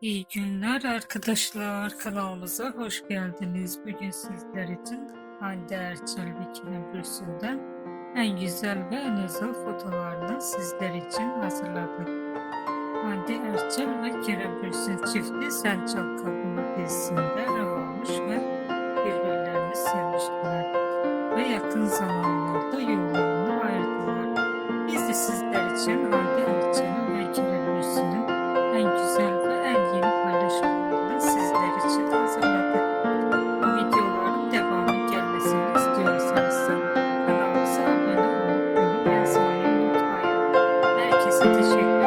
İyi günler arkadaşlar. Kanalımıza hoş geldiniz. Bugün sizler için Hande Erçel ve Kerem Bürsin'den en güzel ve en özel fotolarını sizler için hazırladık. Hande Erçel ve Kerem Bürsin çifti Sen Çal Kapımı dizisinde almış ve birbirlerini sevmiştiler. Ve yakın zamanlarda yollarını ayırdılar. Biz de sizler için Hande Erçel'in Teşekkür